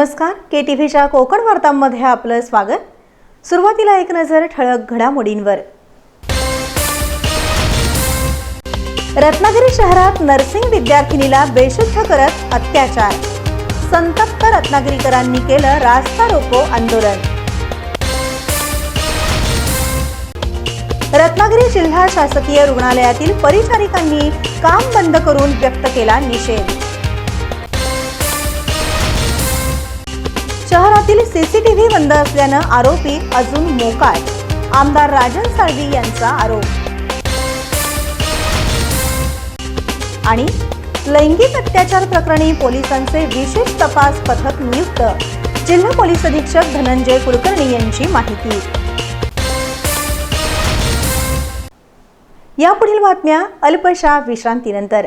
नमस्कार के टी व्हीच्या कोकण वार्तांमध्ये आपलं स्वागत. सुरुवातीला एक नजर ठळक घडामोडींवर. रत्नागिरी शहरात नर्सिंग विद्यार्थिनीला बेशुद्ध करत अत्याचार. संतप्त रत्नागिरीकरांनी केलं रास्ता रोको आंदोलन. रत्नागिरी जिल्हा शासकीय रुग्णालयातील परिचारिकांनी काम बंद करून व्यक्त केला निषेध. शहरातील सीसीटीव्ही बंद असल्यानं आरोपी अजून मोकाट. आमदार राजन साळवी यांचा आरोप. आणि लैंगिक अत्याचार प्रकरणी पोलिसांचे विशेष तपास पथक नियुक्त. जिल्हा पोलीस अधीक्षक धनंजय कुलकर्णी यांची माहिती. यापुढील बातम्या अल्पशा विश्रांतीनंतर.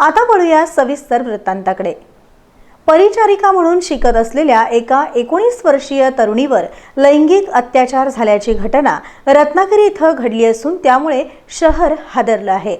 आता वळूया सविस्तर वृत्तांताकडे. परिचारिका म्हणून शिकत असलेल्या एका एकोणीस वर्षीय तरुणीवर लैंगिक अत्याचार झाल्याची घटना रत्नागिरी इथं घडली असून त्यामुळे शहर हादरलं आहे.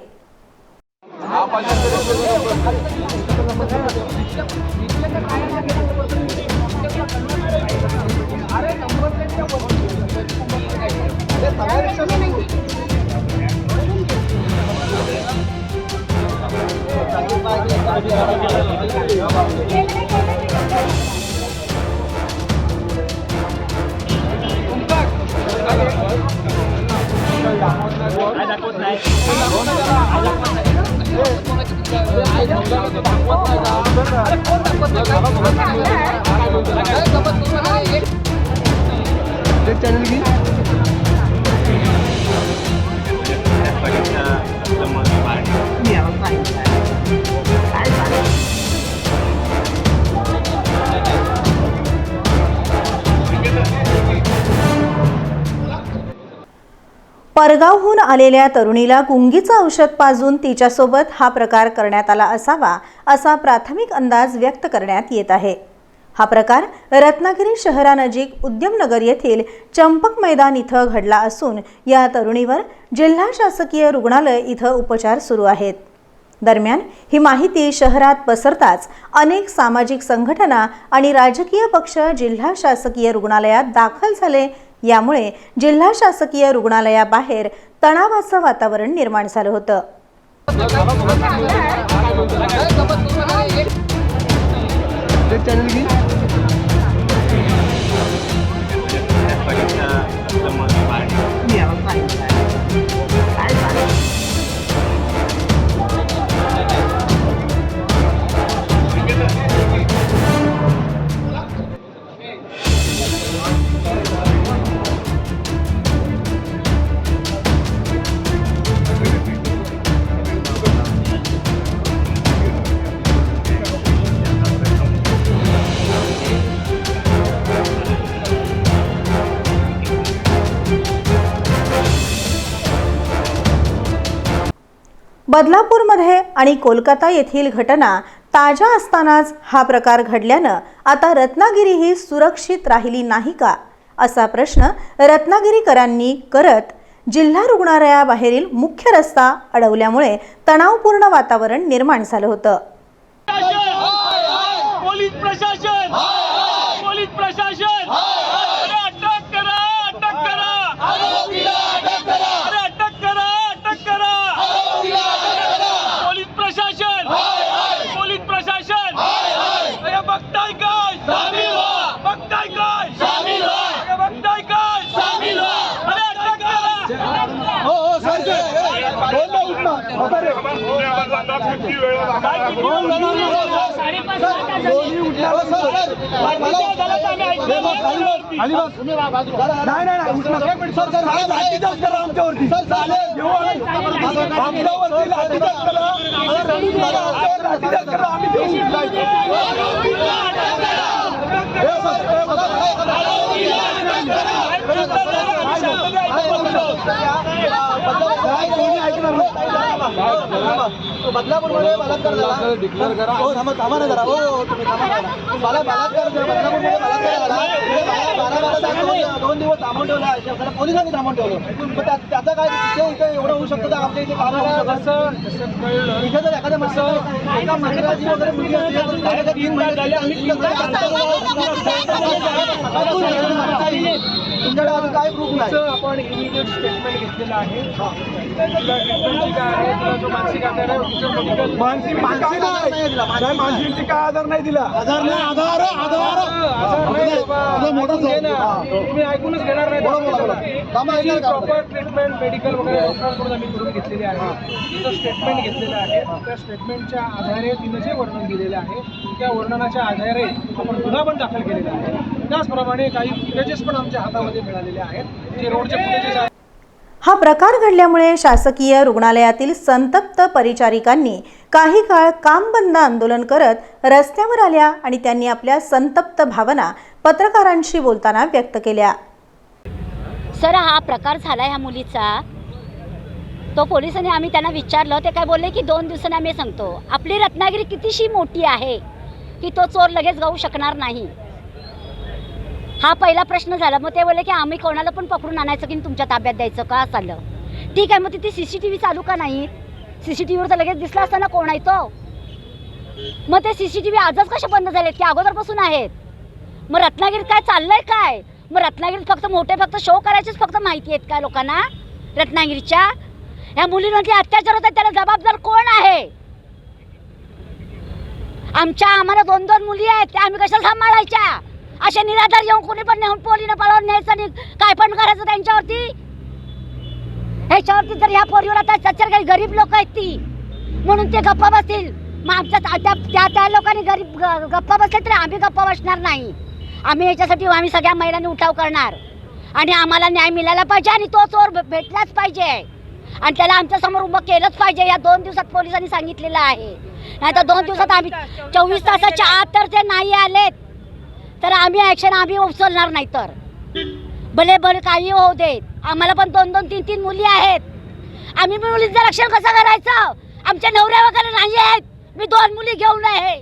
channel lagi. Balik na lemon party. परगावहून आलेल्या तरुणीला गुंगीचं औषध पाजून तिच्यासोबत हा प्रकार करण्यात आला असावा असा प्राथमिक अंदाज व्यक्त करण्यात येत आहे. हा प्रकार रत्नागिरी शहरानजीक उद्यमनगर येथील चंपक मैदान इथं घडला असून या तरुणीवर जिल्हा शासकीय रुग्णालय इथं उपचार सुरू आहेत. दरम्यान ही माहिती शहरात पसरताच अनेक सामाजिक संघटना आणि राजकीय पक्ष जिल्हा शासकीय रुग्णालयात दाखल झाले. यामुळे जिल्हा शासकीय रुग्णालयाबाहेर तणावाचं वातावरण निर्माण झालं होतं. बदलापूरमध्ये आणि कोलकाता येथील घटना ताज्या असतानाच हा प्रकार घडल्यानं आता रत्नागिरी ही सुरक्षित राहिली नाही का? असा प्रश्न रत्नागिरीकरांनी करत जिल्हा रुग्णालयाबाहेरील मुख्य रस्ता अडवल्यामुळे तणावपूर्ण वातावरण निर्माण झालं होतं. पोलीस प्रशासन! पोलीस प्रशासन अरे अटक करा अटक करा अरे अटक करा अटक करा पोलीस प्रशासन पोलीस प्रशासन अरे नाही नाही. सर, सर, हा करा आमच्यावरती आम्ही देऊ हे बघ, हे बघ. काय कोणी ऐकणार नाही. बदलापूरमध्ये बलात्कार झाला डिक्लेअर करा हो थांबा थांबा ना जरा हो हो, तुम्ही थांबा जरा. मला बलात्कार बदलापूरमध्ये बलात्कार झाला बारा बारा तास दोन- दिवस थांबून ठेवला त्याला पोलिसांनी थांबून ठेवलं त्या- त्याचा काय इथे इथे एवढं होऊ शकतं तर आमच्या इथे शकतं. इथे जर एखाद्या माणसाला एका मंदिराची वगैरे मुलगी असली तर तीन महिने झाले आम्ही तुमच्याकडे अजून काय प्रूफ नाही. आपण इमिडिएट स्टेटमेंट घेतलेलं आहे. तुला victim काय आहे? तुला जो मानसिक आहे medical- मानसिक मानसिक नाही दिला. मानसिक टीका आधार नाही दिला. आधार नाही आधार आधार आजार नाही. बाबा. मोठा ऐकून घे ना. तुम्ही ऐकूनच घेणार नाही बोला, बोला, बोला. थांबा, ऐकणार का? प्रॉपर ट्रीटमेंट मेडिकल वगैरे डॉक्टरांकडून आम्ही करून घेतलेली आहे. तिचं स्टेटमेंट घेतलेलं आहे. त्या स्टेटमेंटच्या आधारे तिनं जे वर्णन दिलेलं आहे त्या वर्णनाच्या आधारे आपण गुन्हा पण दाखल केलेला आहे. त्याचप्रमाणे काही फुटेजेस पण आमच्या हातामध्ये मिळालेले आहेत. जे रोडचे आहेत हा प्रकार घडल्यामुळे शासकीय रुग्णालयातील संतप्त परिचारिकांनी काही काळ काम बंद आंदोलन करत रस्त्यावर आल्या आणि त्यांनी आपल्या संतप्त भावना पत्रकारांशी बोलताना व्यक्त केल्या. सर हा प्रकार झाला ह्या मुलीचा. तो पोलिसांनी आम्ही त्यांना विचारलं ते काय बोलले की दोन दिवसांनी आम्ही सांगतो. आपली रत्नागिरी कितीशी मोठी आहे की तो चोर लगेच गाऊ शकणार नाही? हा पहिला प्रश्न झाला. मग ते बोलले की आम्ही कोणाला पण पकडून आणायचं की तुमच्या ताब्यात द्यायचं का चाललं? ठीक आहे मग तिथे सी सी टी व्ही चालू का नाही? सी सी टी व्हीवर तर लगेच दिसला असताना कोण आहे तो? मग ते सी सी टी व्ही आजच कसे बंद झालेत की अगोदरपासून आहेत? मग रत्नागिरीत काय चाललंय काय? मग रत्नागिरीत फक्त मोठे फक्त शो करायचेच फक्त माहिती आहेत का लोकांना? रत्नागिरीच्या? ह्या मुलींवरती अत्याचार होतात त्याला जबाबदार कोण आहे? आमच्या आम्हाला दोन दोन मुली आहेत त्या आम्ही कशा सांभाळायच्या? अशा निराधार येऊन कोणी पण नेऊन पोरीनं पळवून न्यायचं आणि काय पण करायचं त्यांच्यावरती? ह्याच्यावरती जर ह्या पोरीवर आता सच्चर काही गरीब लोक आहेत ती म्हणून ते गप्पा बसतील. मग आमच्या त्या- त्या त्या लोकांनी गरीब गप्पा बसले तरी आम्ही गप्पा बसणार नाही. आम्ही याच्यासाठी आम्ही सगळ्या महिलांनी उठाव करणार. आणि आम्हाला न्याय मिळाला पाहिजे आणि तो चोर भेटलाच पाहिजे. आणि त्याला आमच्यासमोर उभं केलंच पाहिजे. या दोन दिवसात पोलिसांनी सांगितलेलं आहे. नाही तर दोन दिवसात आम्ही चोवीस तासाच्या आत तर ते नाही आलेत. तर आम्ही ॲक्शन आम्ही उचलणार नाही तर. भले भले काही होऊ देत आम्हाला पण दोन दोन तीन तीन मुली आहेत. आम्ही मुलींचं रक्षण कसं करायचं? आमच्या नवऱ्या वगैरे नाही आहेत. मी दोन मुली घेऊन आहे.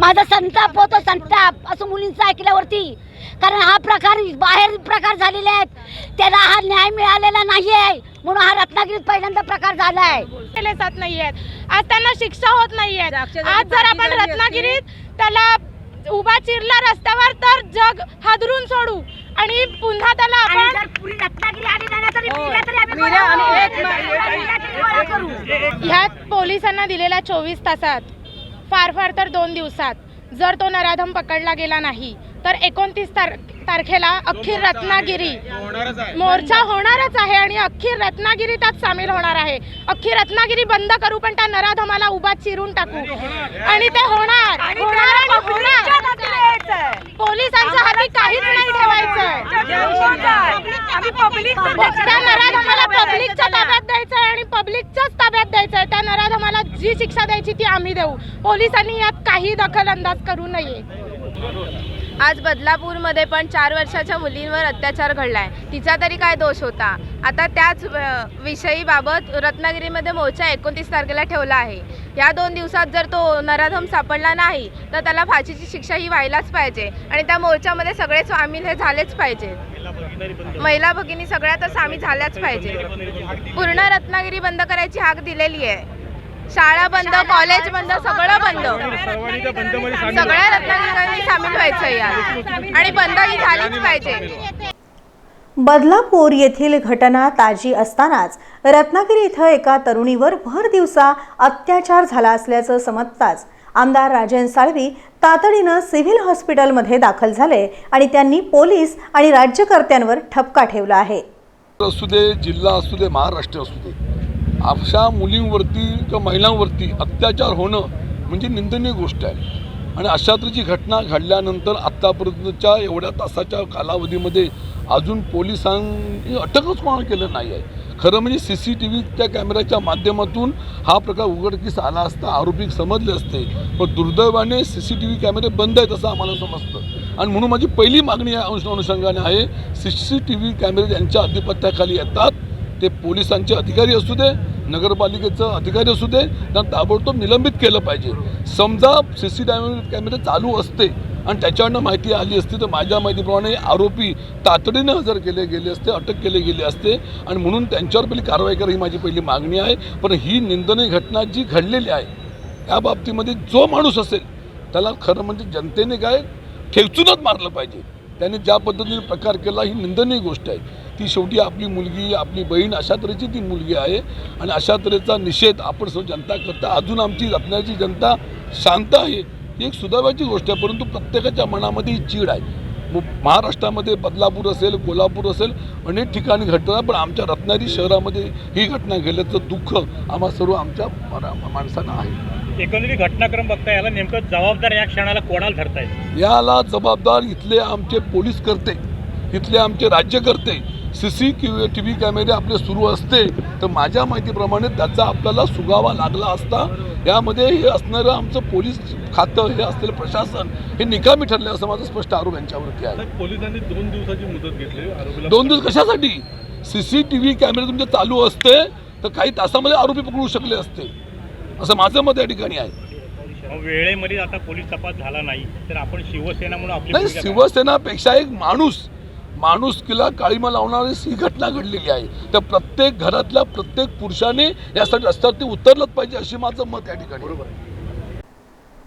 माझा संताप होतो संताप असं मुलींचं ऐकल्यावरती. कारण हा प्रकार बाहेर प्रकार झालेले आहेत. त्याला हा न्याय मिळालेला नाही आहे. म्हणून हा रत्नागिरीत पहिल्यांदा प्रकार झाला आहे केले जात नाहीयेत. आज त्यांना शिक्षा होत नाहीयेत. आज जर आपण रत्नागिरीत त्याला उभा चिरला रस्त्यावर तर जग हादरून सोडू. आणि पुन्हा त्याला आणि आपण करू. ह्यात पोलिसांना दिलेल्या चोवीस तासात. फार फार तर दोन दिवसात. जर तो नराधम पकडला गेला नाही तर एकोणतीस तार तारखेला अख्खी रत्नागिरी मोर्चा होणारच आहे आणि अख्खी रत्नागिरी त्यात सामील होणार आहे. अख्खी रत्नागिरी बंद करू पण त्या नराधमाला उभा चिरून टाकू. आणि ते होणार. होणार आणि होणार. पोलिसांच्या हाती काहीच नाही ठेवायचं त्या नराधमाला पब्लिकच्या ताब्यात द्यायचं आहे आणि पब्लिकच्याच ताब्यात द्यायचं आहे त्या नराधमाला जी शिक्षा द्यायची ती आम्ही देऊ. पोलिसांनी यात काही दखल अंदाज करू नये. आज आज बदलापूरमध्ये पण चार वर्षाच्या मुलींवर अत्याचार घडलाय. तिचा तरी काय दोष होता? आता त्याच विषयीबाबत विषयी बाबत रत्नागिरीमध्ये मोर्चा एकोणतीस तारखेला ठेवला आहे. या दोन दिवसात जर तो नराधम सापडला नाही तर त्याला फाशीची शिक्षा ही व्हायलाच पाहिजे आणि त्या मोर्चामध्ये सगळे सामील हे झालेच पाहिजे. महिला भगिनी सगळ्या तर सामील झाल्याच पाहिजे. पूर्ण रत्नागिरी बंद करायची हाक दिलेली आहे. शाळा बंद कॉलेज बंद सगळं बंद. सगळ्या रत्नागिरीकरांनी सामील व्हायचं यात आणि बंद ही झालीच पाहिजे. बदलापूर येथील घटना ताजी असतानाच रत्नागिरी इथं एका तरुणीवर भर दिवसा अत्याचार झाला असल्याचं समजताच आमदार राजन साळवी तातडीनं सिव्हिल हॉस्पिटलमध्ये दाखल झाले आणि त्यांनी पोलीस आणि राज्यकर्त्यांवर ठपका ठेवला आहे. असू दे जिल्हा असू दे महाराष्ट्र असू दे अशा मुलींवरती किंवा महिलांवरती अत्याचार होणं म्हणजे निंदनीय गोष्ट आहे. आणि अशा घटना घडल्यानंतर आत्तापर्यंतच्या एवढ्या तासाच्या कालावधीमध्ये अजून पोलिसांनी अटकच कोणाला केलं नाही आहे. खरं म्हणजे सी सी टी व्ही त्या कॅमेऱ्याच्या माध्यमातून हा प्रकार उघडकीस आला असता आरोपी समजले असते. पण दुर्दैवाने सी सी टी व्ही कॅमेरे बंद आहेत असं आम्हाला समजतं. आणि म्हणून माझी पहिली मागणी या अंश अनुषंगाने आहे सी सी टी व्ही कॅमेरे ज्यांच्या अधिपत्याखाली येतात ते पोलिसांचे अधिकारी असू दे नगरपालिकेचं अधिकारी असू दे त्यांना ताबडतोब निलंबित केलं पाहिजे. समजा सी सी टी कॅमेरे चालू असते आणि त्याच्याकडनं माहिती आली असती तर माझ्या माहितीप्रमाणे आरोपी तातडीने हजर केले गेले असते अटक केले गेले असते आणि म्हणून त्यांच्यावर पहिली कारवाई करा ही माझी पहिली मागणी आहे. पण ही निंदनीय घटना जी घडलेली आहे या बाबतीमध्ये जो माणूस असेल त्याला खरं म्हणजे जनतेने काय ठेचूनच मारलं पाहिजे. त्याने ज्या पद्धतीने प्रकार केला ही निंदनीय गोष्ट आहे. ती शेवटी आपली मुलगी आपली बहीण अशा तऱ्हेची ती मुलगी आहे आणि अशा तऱ्हेचा निषेध आपण सर्व जनता करता. अजून आमची जपण्याची जनता शांत आहे ही एक सुदैवाची गोष्ट आहे परंतु प्रत्येकाच्या मनामध्ये ही चीड आहे. महाराष्ट्रामध्ये बदलापूर असेल कोल्हापूर असेल अनेक ठिकाणी घडतं पण आमच्या रत्नागिरी शहरामध्ये ही घटना घडल्याचं दुःख आम्हा सर्व आमच्या माणसांना आहे. एकंदरीत घटनाक्रम बघता याला नेमकं जबाबदार या क्षणाला कोणाला धरताय? याला जबाबदार इथले आमचे पोलीस करते इथले आमचे राज्यकर्ते सी सी टी व्ही कॅमेरे आपले सुरू असते तर माझ्या माहितीप्रमाणे त्याचा आपल्याला सुगावा लागला असता यामध्ये हे असणारं आमचं पोलीस खातं हे असलेलं प्रशासन हे निकामी ठरले असं माझा स्पष्ट आरोप यांच्यावरती आहे. पोलिसांनी दोन दिवसाची मुदत घेतली दोन दिवस कशासाठी? सी सी टी व्ही कॅमेरे तुमचे चालू असते तर काही तासामध्ये आरोपी पकडू शकले असते असं माझं मत या ठिकाणी आहे. वेळेमध्ये आता पोलीस तपास झाला नाही तर आपण शिवसेना म्हणून? शिवसेनापेक्षा एक माणूस माणुसकीला काळीमा लावणारी ही घटना घडलेली आहे. तर प्रत्येक घरातल्या प्रत्येक पुरुषाने यासाठी रस्त्यावरती उतरलंच पाहिजे अशी माझं मत या ठिकाणी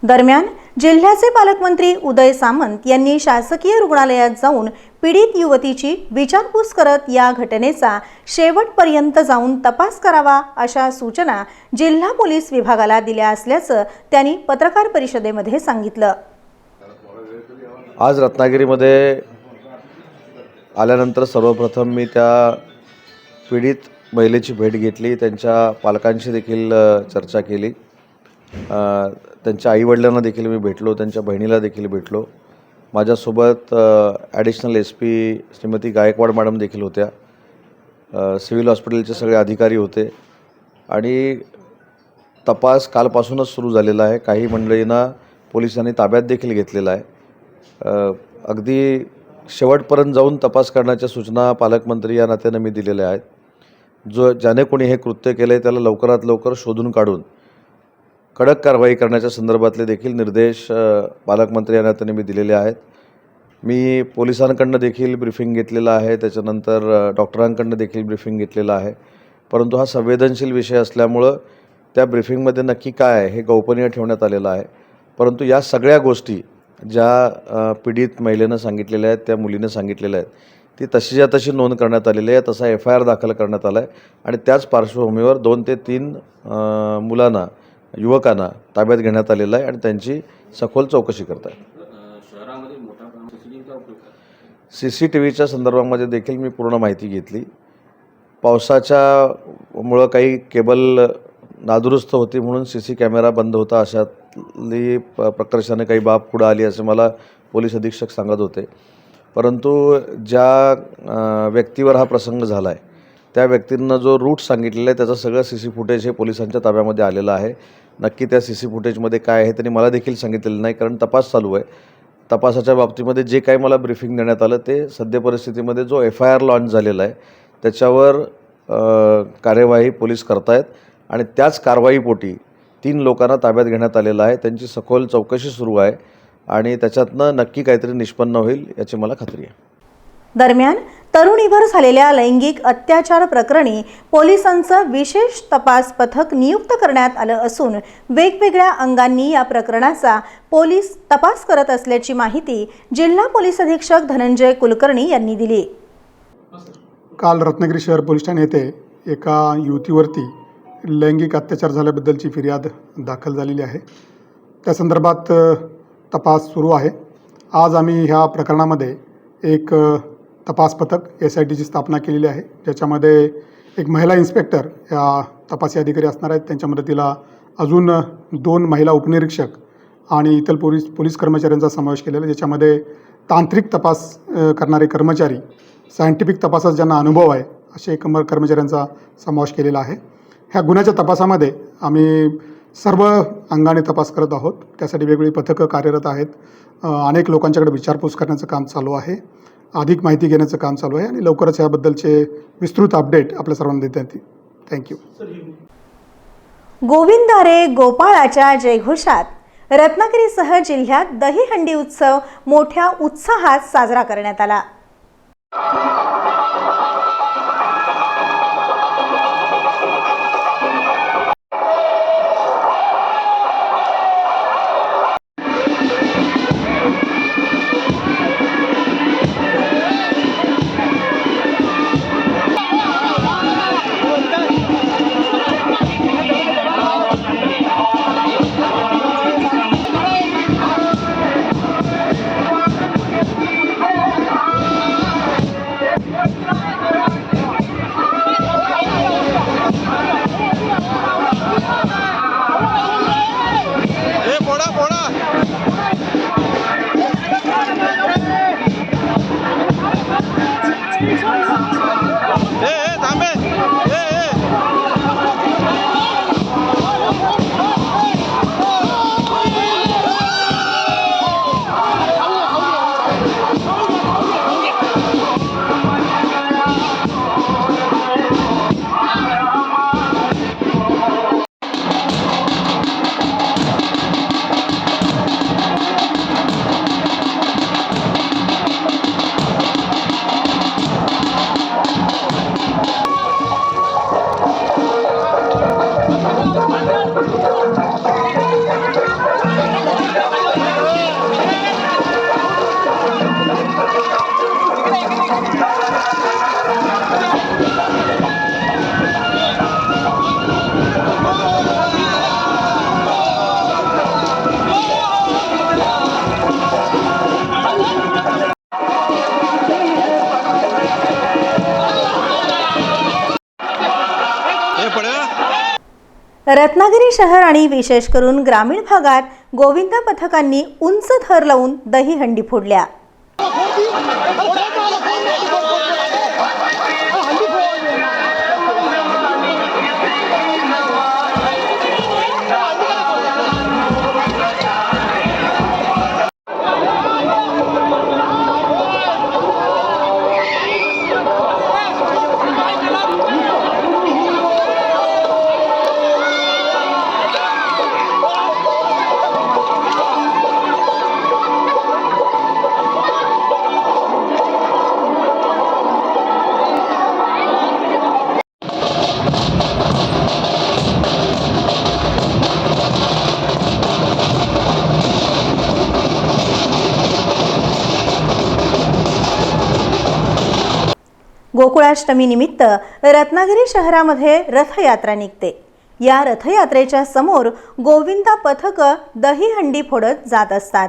दरम्यान जिल्ह्याचे पालकमंत्री उदय सामंत यांनी शासकीय रुग्णालयात जाऊन पीडित युवतीची विचारपूस करत या घटनेचा शेवटपर्यंत जाऊन तपास करावा अशा सूचना जिल्हा पोलीस विभागाला दिल्या असल्याचं त्यांनी पत्रकार परिषदेमध्ये सांगितलं. आज रत्नागिरीमध्ये आल्यानंतर सर्वप्रथम मी त्या पीडित महिलेची भेट घेतली. त्यांच्या पालकांशी देखील चर्चा केली. त्यांच्या आईवडिलांना देखील मी भेटलो. त्यांच्या बहिणीला देखील भेटलो. माझ्यासोबत additional S P Shrimati Gaikwad madam देखील होत्या. सिव्हिल हॉस्पिटलचे सगळे अधिकारी होते. आणि तपास कालपासूनच सुरू झालेला आहे. काही मंडळींना पोलिसांनी ताब्यात देखील घेतलेला आहे. अगदी शेवटपर्यंत जाऊन तपास करण्याच्या सूचना पालकमंत्री या नात्यानं मी दिलेल्या आहेत. जो ज्याने कोणी हे कृत्य केलं आहे त्याला लवकरात लवकर शोधून काढून कडक कारवाई करण्याच्या संदर्भातले देखील निर्देश पालकमंत्री या नात्याने मी दिलेले आहेत. मी पोलिसांकडनं देखील ब्रिफिंग घेतलेलं आहे. त्याच्यानंतर डॉक्टरांकडनं देखील ब्रिफिंग घेतलेलं आहे. परंतु हा संवेदनशील विषय असल्यामुळं त्या ब्रिफिंगमध्ये नक्की काय आहे हे गोपनीय ठेवण्यात आलेलं आहे. परंतु या सगळ्या गोष्टी ज्या पीडित महिलेनं सांगितलेल्या आहेत त्या मुलीनं सांगितलेल्या आहेत ती तशीच्या तशी नोंद करण्यात आलेली आहे. तसा एफ आय आर दाखल करण्यात आला आहे आणि त्याच पार्श्वभूमीवर दोन ते तीन मुलांना युवकांना ताब्यात घेण्यात आलेलं आहे आणि त्यांची सखोल चौकशी करत आहे. सी सी टी व्हीच्या संदर्भामध्ये देखील मी पूर्ण माहिती घेतली. पावसाच्या मुळं काही केबल नादुरुस्त होती म्हणून सी सी कॅमेरा बंद होता. अशातली प प्रकर्षाने काही बाब पुढं आली असे मला पोलीस अधीक्षक सांगत होते. परंतु ज्या व्यक्तीवर हा प्रसंग झाला आहे त्या व्यक्तींना जो रूट सांगितलेला आहे त्याचं सगळं सी सी फुटेज हे पोलिसांच्या ताब्यामध्ये आलेलं आहे. नक्की त्या सी सी फुटेजमध्ये काय आहे त्यांनी मला देखील सांगितलेलं नाही कारण तपास चालू आहे. तपासाच्या बाबतीमध्ये जे काही मला ब्रिफिंग देण्यात आलं ते सद्य परिस्थितीमध्ये जो एफ आय आर लॉन्च झालेला आहे त्याच्यावर कार्यवाही पोलीस करतायत. आणि त्याच कारवाईपोटी तीन लोकांना ताब्यात घेण्यात आलेलं आहे. त्यांची सखोल चौकशी सुरू आहे आणि त्याच्यातनं नक्की काहीतरी निष्पन्न होईल याची मला खात्री आहे. दरम्यान तरुणीवर झालेल्या लैंगिक अत्याचार प्रकरणी पोलिसांचं विशेष तपास पथक नियुक्त करण्यात आलं असून वेगवेगळ्या अंगांनी या प्रकरणाचा पोलीस तपास करत असल्याची माहिती जिल्हा पोलीस अधीक्षक धनंजय कुलकर्णी यांनी दिली. काल रत्नागिरी शहर पोलीस ठाणे येथे एका युवतीवरती लैंगिक अत्याचार झाल्याबद्दलची फिर्याद दाखल झालेली आहे. त्या संदर्भात तपास सुरू आहे. आज आम्ही ह्या प्रकरणामध्ये एक तपास पथक एस आय टीची स्थापना केलेली आहे. ज्याच्यामध्ये एक महिला इन्स्पेक्टर या तपासी अधिकारी असणार आहेत. त्यांच्या मदतीला अजून दोन महिला उपनिरीक्षक आणि इतर पोलीस पोलीस कर्मचाऱ्यांचा समावेश केलेला आहे. ज्याच्यामध्ये तांत्रिक तपास करणारे कर्मचारी सायंटिफिक तपासात ज्यांना अनुभव आहे असे कम कर्मचाऱ्यांचा समावेश केलेला आहे. ह्या गुन्ह्याच्या तपासामध्ये आम्ही सर्व अंगाने तपास करत आहोत. त्यासाठी वेगवेगळी पथकं कार्यरत आहेत. अनेक लोकांच्याकडे विचारपूस करण्याचं काम चालू आहे. अधिक माहिती घेण्याचं काम चालू आहे आणि लवकरच याबद्दलचे विस्तृत अपडेट आपल्या सर्वांना देता येतील. थँक्यू गोविंदारे गोपाळाच्या जयघोषात रत्नागिरीसह जिल्ह्यात दहीहंडी उत्सव मोठ्या उत्साहात साजरा करण्यात आला. रत्नागिरी शहर आणि विशेष करून ग्रामीण भागात गोविंदा पथकांनी उंच थर लावून दहीहंडी फोडल्या. गोकुळाष्टमीनिमित्त रत्नागिरी शहरामध्ये रथयात्रा निघते. या रथयात्रेच्या समोर गोविंदा पथक दहीहंडी फोडत जात असतात.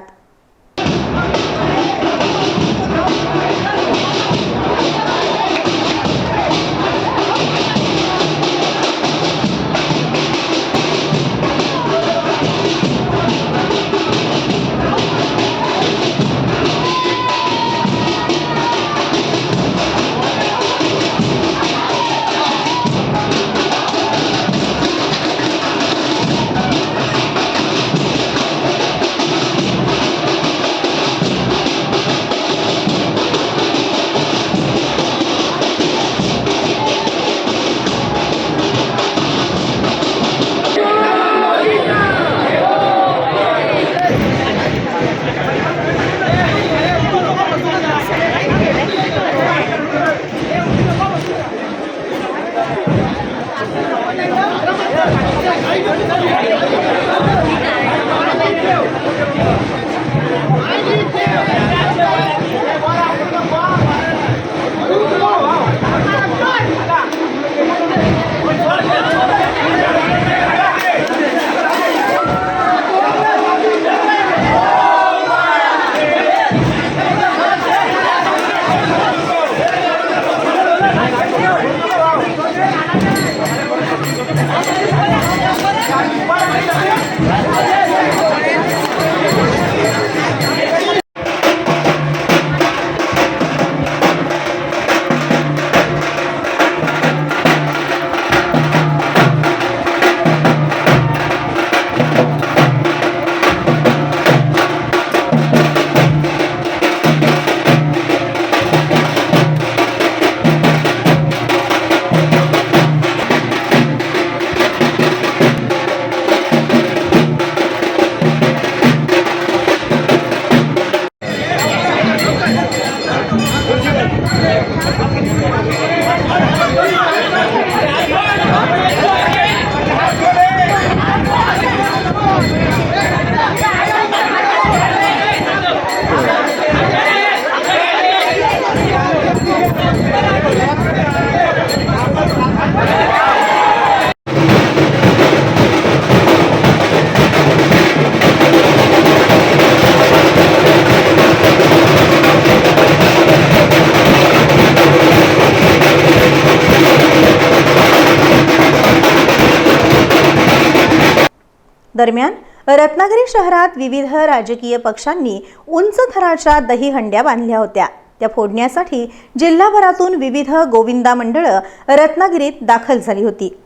दरम्यान रत्नागिरी शहरात विविध राजकीय पक्षांनी उंच थराच्या दहीहंड्या बांधल्या होत्या. त्या फोडण्यासाठी जिल्हाभरातून विविध गोविंदा मंडळं रत्नागिरीत दाखल झाली होती.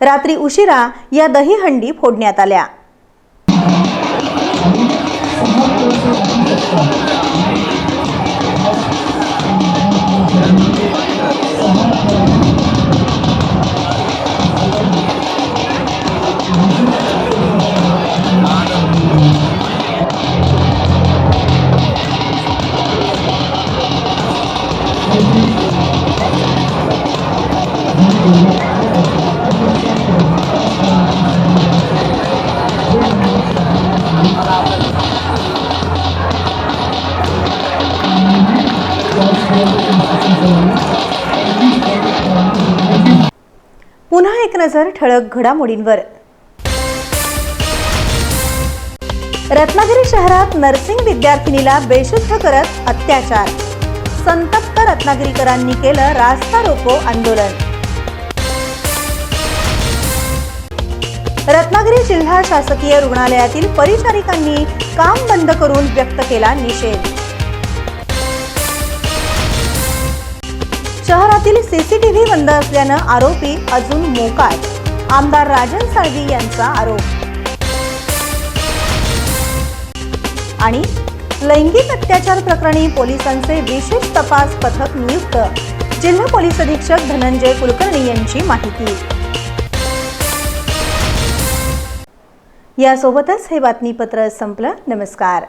रात्री उशिरा या दहीहंडी फोडण्यात आल्या. नजर ठळक घडामोडींवर. रत्नागिरी शहरात नर्सिंग विद्यार्थिनीला बेशुद्ध करत अत्याचार. संतप्त रत्नागिरीकरांनी केलं रास्ता रोको आंदोलन. रत्नागिरी जिल्हा शासकीय रुग्णालयातील परिचारिकांनी काम बंद करून व्यक्त केला निषेध. शहरातील सीसीटीव्ही बंद असल्यानं आरोपी अजून मोकाट. आमदार राजन साळवी यांचा आरोप. आणि लैंगिक अत्याचार प्रकरणी पोलिसांचे विशेष तपास पथक नियुक्त. जिल्हा पोलीस अधीक्षक धनंजय कुलकर्णी यांची माहिती. यासोबतच हे बातमीपत्र संपलं. नमस्कार.